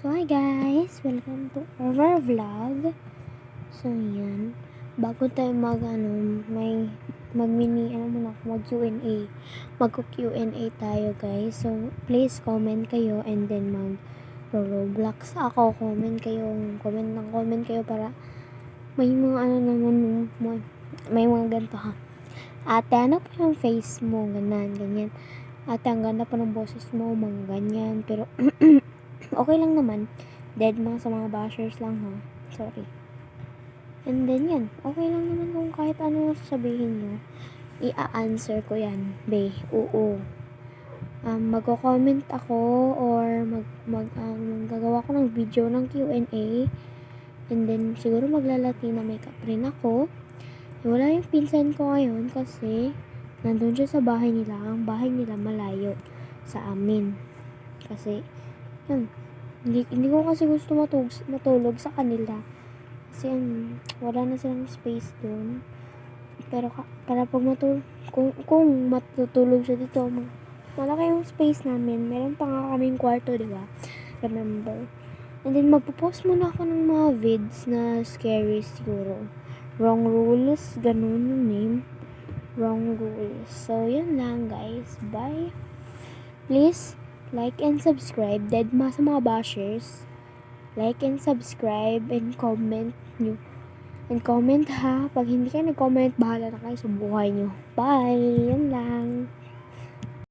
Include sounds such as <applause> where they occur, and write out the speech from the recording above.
So, hi guys! Welcome to our vlog. So, yan. Bago tayo mag, ano, may, mag mini, ano muna, mag Q&A. Mag Q&A tayo guys. So, please comment kayo and then mag Roblox ako. Comment kayo, comment ng comment kayo para may mga ano naman, may, may mga ganito ha. Ate, ano pa yung face mo? Ganan, ganyan. Ate, ang ganda pa ng boses mo, mga ganyan. Pero, <clears throat> okay lang naman. Dead mga sa mga bashers lang ha. Sorry. And then yan, okay lang naman kung kahit ano sasabihin nyo. I-answer ko yan. Be, oo. Um, magko-comment ako or mag, mag, um, gagawa ko ng video ng Q&A. And then, siguro maglalatina makeup rin ako. Eh, Wala yung pinsan ko ngayon kasi nandun siya sa bahay nila. Ang bahay nila malayo sa amin. Kasi, yun, hindi, hindi ko kasi gusto matulog, matulog sa kanila. Kasi um, wala na silang space doon. Pero ka, para pag matulog, kung, kung matutulog siya dito, malaki yung space namin. Meron pa nga kaming kwarto, di ba? Remember? And then, magpo-post muna ako ng mga vids na scary siguro. Wrong rules, ganun yung name. Wrong rules. So, yun lang guys. Bye. Please, like and subscribe. Dead ma mga bashers. Like and subscribe and comment nyo. And comment ha. Pag hindi kayo nag-comment, bahala na kayo sa buhay nyo. Bye. Yan lang.